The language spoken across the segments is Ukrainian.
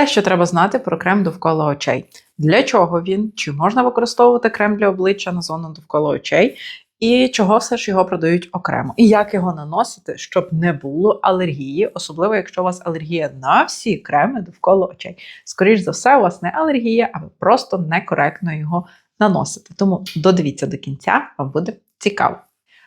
Все, що треба знати про крем довкола очей. Для чого він? Чи можна використовувати крем для обличчя на зону довкола очей? І чого все ж його продають окремо? І як його наносити, щоб не було алергії, особливо якщо у вас алергія на всі креми довкола очей. Скоріш за все, у вас не алергія, а ви просто некоректно його наносите. Тому додивіться до кінця, вам буде цікаво.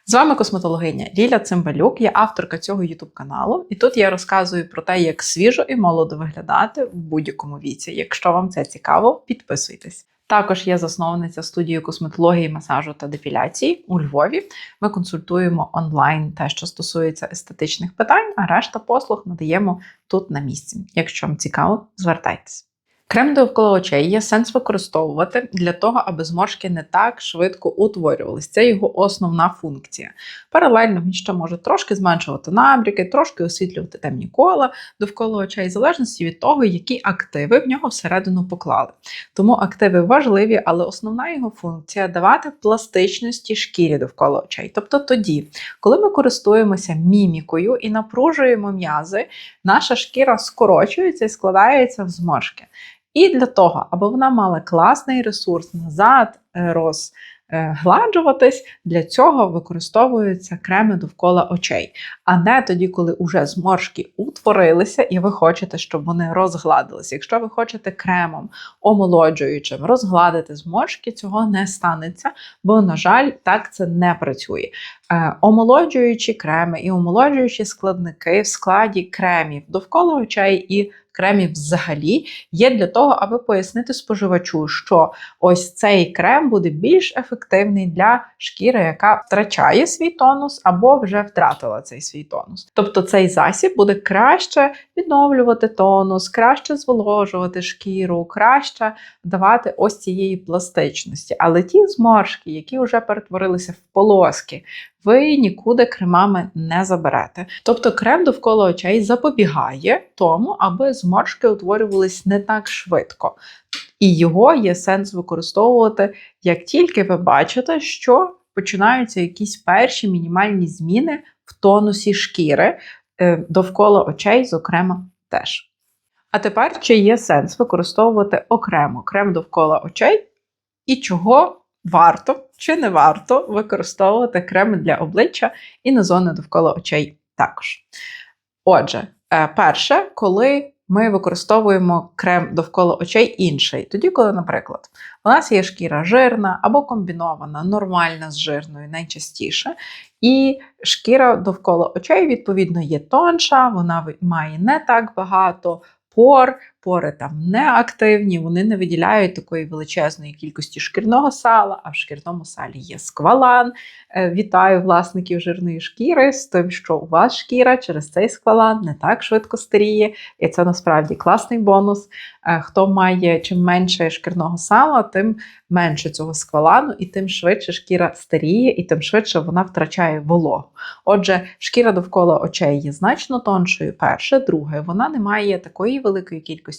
З вами косметологиня Ліля Цимбалюк, я авторка цього youtube каналу, і тут я розказую про те, як свіжо і молодо виглядати в будь-якому віці. Якщо вам це цікаво, підписуйтесь. Також є засновниця студії косметології, масажу та депіляції у Львові. Ми консультуємо онлайн те, що стосується естетичних питань, а решта послуг надаємо тут на місці. Якщо вам цікаво, звертайтесь. Крем довкола очей є сенс використовувати для того, аби зморшки не так швидко утворювались. Це його основна функція. Паралельно він ще може трошки зменшувати набріки, трошки освітлювати темні кола довкола очей, в залежності від того, які активи в нього всередину поклали. Тому активи важливі, але основна його функція давати пластичності шкірі довкола очей. Тобто тоді, коли ми користуємося мімікою і напружуємо м'язи, наша шкіра скорочується і складається в зморшки. І для того, аби вона мала класний ресурс назад е, розгладжуватись, для цього використовуються креми довкола очей. А не тоді, коли уже зморшки утворилися, і ви хочете, щоб вони розгладилися. Якщо ви хочете кремом омолоджуючим розгладити зморшки, цього не станеться, бо, на жаль, так це не працює. Е, омолоджуючі креми і омолоджуючі складники в складі кремів довкола очей і кремів взагалі є для того, аби пояснити споживачу, що ось цей крем буде більш ефективний для шкіри, яка втрачає свій тонус або вже втратила цей свій тонус. Тобто цей засіб буде краще відновлювати тонус, краще зволожувати шкіру, краще давати ось цієї пластичності. Але ті зморшки, які вже перетворилися в полоски, ви нікуди кремами не заберете. Тобто крем довкола очей запобігає тому, аби зморшки утворювались не так швидко. І його є сенс використовувати, як тільки ви бачите, що починаються якісь перші мінімальні зміни в тонусі шкіри е, довкола очей, зокрема, теж. А тепер чи є сенс використовувати окремо крем довкола очей і чого варто чи не варто використовувати креми для обличчя і на зони довкола очей також. Отже, е, перше, коли ми використовуємо крем довкола очей інший. Тоді, коли, наприклад, у нас є шкіра жирна або комбінована, нормальна з жирною найчастіше. І шкіра довкола очей, відповідно, є тонша, вона має не так багато пор, пори там не активні, вони не виділяють такої величезної кількості шкірного сала, а в шкірному салі є сквалан. Е, вітаю власників жирної шкіри з тим, що у вас шкіра через цей сквалан не так швидко старіє, і це насправді класний бонус. Е, хто має чим менше шкірного сала, тим менше цього сквалану, і тим швидше шкіра старіє, і тим швидше вона втрачає вологу. Отже, шкіра довкола очей є значно тоншою. Перше, друге, вона не має такої великої кількості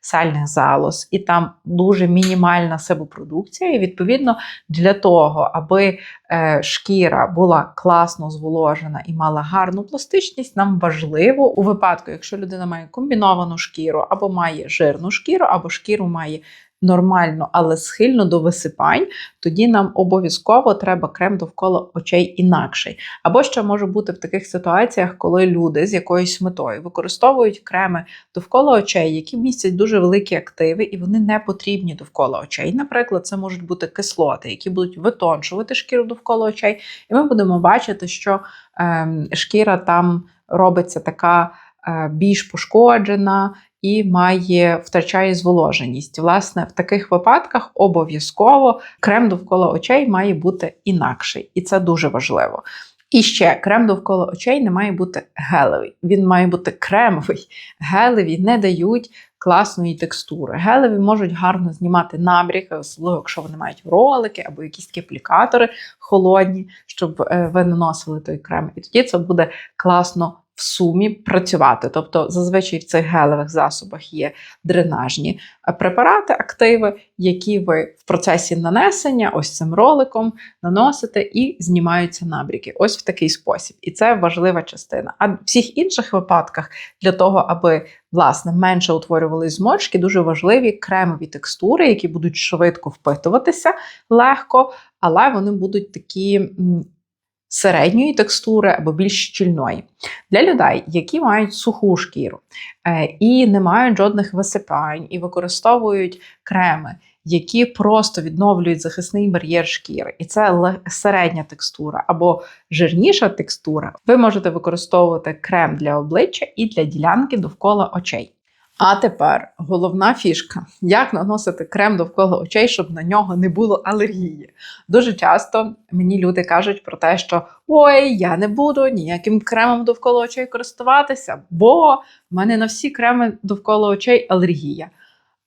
сальних залоз, і там дуже мінімальна себопродукція. І відповідно для того, аби е, шкіра була класно зволожена і мала гарну пластичність, нам важливо у випадку, якщо людина має комбіновану шкіру або має жирну шкіру, або шкіру має нормально, але схильно до висипань, тоді нам обов'язково треба крем довкола очей інакший. Або ще може бути в таких ситуаціях, коли люди з якоюсь метою використовують креми довкола очей, які містять дуже великі активи, і вони не потрібні довкола очей. Наприклад, це можуть бути кислоти, які будуть витончувати шкіру довкола очей, і ми будемо бачити, що е, шкіра там робиться така. Е, більш пошкоджена, і має втрачає зволоженість. Власне, в таких випадках обов'язково крем довкола очей має бути інакший, і це дуже важливо. І ще крем довкола очей не має бути гелевий. Він має бути кремовий. Гелеві не дають класної текстури. Гелеві можуть гарно знімати набріки, особливо якщо вони мають ролики або якісь такі аплікатори холодні, щоб е, ви наносили той крем. І тоді це буде класно в сумі працювати. Тобто, зазвичай в цих гелевих засобах є дренажні е, препарати, активи, які ви в процесі нанесення, ось цим роликом наносите і знімаються набріки. Ось в такий спосіб. І це важлива частина. А в всіх інших випадках для того, аби власне менше утворювались зморшки, дуже важливі кремові текстури, які будуть швидко впитуватися легко, але вони будуть такі. Середньої текстури або більш щільної. Для людей, які мають суху шкіру е, і не мають жодних висипань, і використовують креми, які просто відновлюють захисний бар'єр шкіри, і це середня текстура або жирніша текстура, ви можете використовувати крем для обличчя і для ділянки довкола очей. А тепер головна фішка: як наносити крем довкола очей, щоб на нього не було алергії. Дуже часто мені люди кажуть про те, що ой, я не буду ніяким кремом довкола очей користуватися, бо в мене на всі креми довкола очей алергія.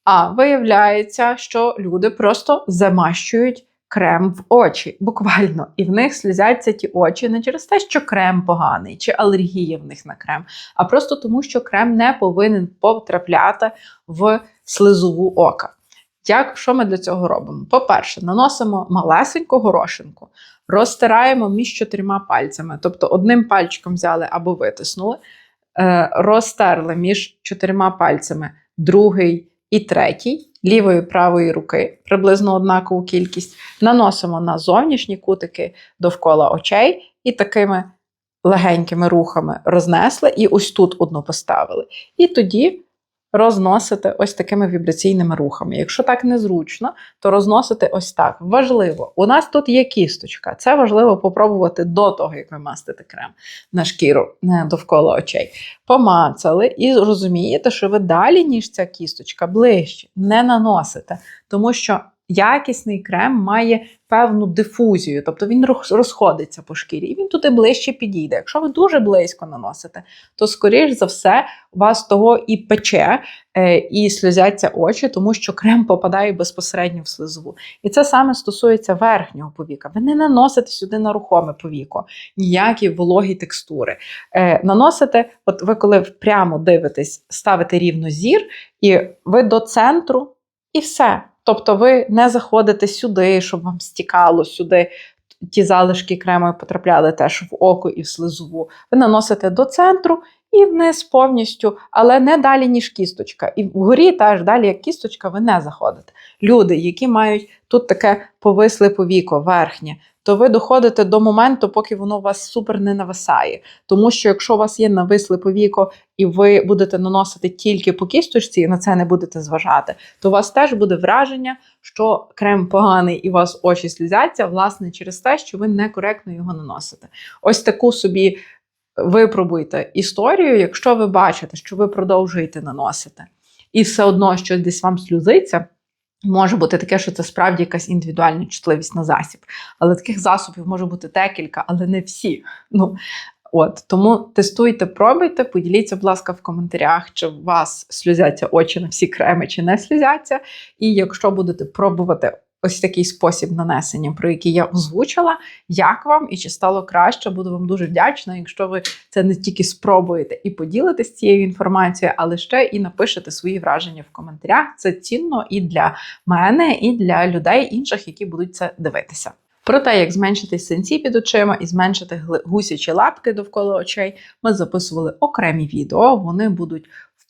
А виявляється, що люди просто замащують крем в очі, буквально, і в них слізяться ті очі не через те, що крем поганий чи алергія в них на крем, а просто тому, що крем не повинен потрапляти в слизову ока. Як що ми для цього робимо? По-перше, наносимо малесеньку горошинку, розтираємо між чотирма пальцями, тобто одним пальчиком взяли або витиснули, е, розтерли між чотирма пальцями другий і третій, лівої правої руки, приблизно однакову кількість, наносимо на зовнішні кутики довкола очей і такими легенькими рухами рознесли, і ось тут одну поставили. І тоді розносите ось такими вібраційними рухами. Якщо так незручно, то розносите ось так. Важливо, у нас тут є кісточка. Це важливо попробувати до того, як ви мастите крем на шкіру е, довкола очей. Помацали і розумієте, що ви далі, ніж ця кісточка, ближче не наносите, тому що. Якісний крем має певну дифузію, тобто він роз- розходиться по шкірі, і він туди ближче підійде. Якщо ви дуже близько наносите, то скоріш за все вас того і пече, е, і сльозяться очі, тому що крем попадає безпосередньо в слизову. І це саме стосується верхнього повіка. Ви не наносите сюди на рухоме повіко, ніякі вологі текстури. Е, наносите, от ви коли прямо дивитесь, ставите рівно зір, і ви до центру, і все. Тобто ви не заходите сюди, щоб вам стікало сюди. Ті залишки крему потрапляли теж в око і в слизову. Ви наносите до центру і вниз повністю, але не далі, ніж кісточка. І вгорі теж далі, як кісточка, ви не заходите. Люди, які мають тут таке повисле повіко, верхнє, то ви доходите до моменту, поки воно у вас супер не нависає. Тому що якщо у вас є нависле повіко, і ви будете наносити тільки по кісточці, і на це не будете зважати, то у вас теж буде враження, що крем поганий і у вас очі слізяться, власне, через те, що ви некоректно його наносите. Ось таку собі випробуйте історію, якщо ви бачите, що ви продовжуєте наносити, і все одно щось десь вам сльозиться. Може бути таке, що це справді якась індивідуальна чутливість на засіб. Але таких засобів може бути декілька, але не всі. Ну, от, тому тестуйте, пробуйте, поділіться, будь ласка, в коментарях, чи у вас сльозяться очі на всі креми, чи не сльозяться. І якщо будете пробувати ось такий спосіб нанесення, про який я озвучила, як вам і чи стало краще, буду вам дуже вдячна, якщо ви це не тільки спробуєте і поділитесь цією інформацією, але ще і напишете свої враження в коментарях. Це цінно і для мене, і для людей інших, які будуть це дивитися. Про те, як зменшити синці під очима і зменшити гусячі лапки довкола очей, ми записували окремі відео. Вони будуть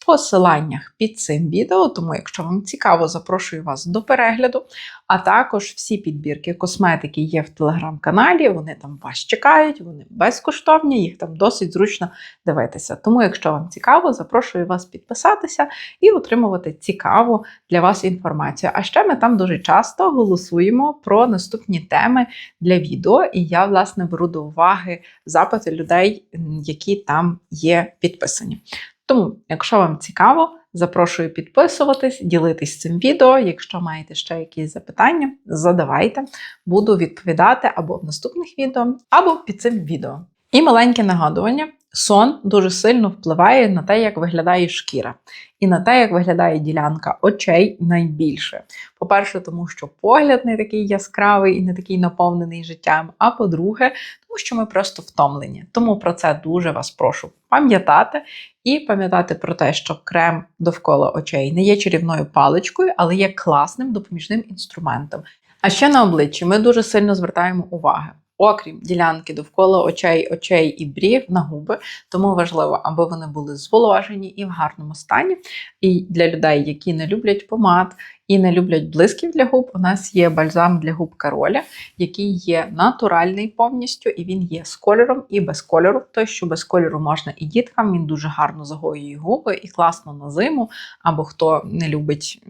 посиланнях під цим відео. Тому, якщо вам цікаво, запрошую вас до перегляду. А також всі підбірки косметики є в телеграм-каналі. Вони там вас чекають, вони безкоштовні, їх там досить зручно дивитися. Тому, якщо вам цікаво, запрошую вас підписатися і отримувати цікаву для вас інформацію. А ще ми там дуже часто голосуємо про наступні теми для відео, і я, власне, беру до уваги запити людей, які там є підписані. Тому, якщо вам цікаво, запрошую підписуватись, ділитись цим відео. Якщо маєте ще якісь запитання, задавайте, буду відповідати або в наступних відео, або під цим відео. І маленьке нагадування: Сон дуже сильно впливає на те, як виглядає шкіра, і на те, як виглядає ділянка очей найбільше. По-перше, тому що погляд не такий яскравий і не такий наповнений життям. А по-друге, тому що ми просто втомлені. Тому про це дуже вас прошу пам'ятати і пам'ятати про те, що крем довкола очей не є чарівною паличкою, але є класним допоміжним інструментом. А ще на обличчі ми дуже сильно звертаємо увагу. Окрім ділянки довкола очей, очей і брів на губи, тому важливо, аби вони були зволожені і в гарному стані. І для людей, які не люблять помад і не люблять блисків для губ, у нас є бальзам для губ Кароля, який є натуральний повністю, і він є з кольором і без кольору. Той, що без кольору можна і діткам, він дуже гарно загоює губи і класно на зиму, або хто не любить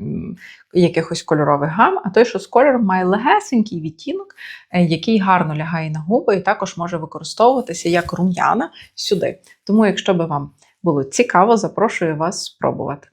якихось кольорових гам. А той, що з кольором, має легесенький відтінок, е, який гарно лягає на губи, і також може використовуватися як рум'яна сюди. Тому, якщо би вам було цікаво, запрошую вас спробувати.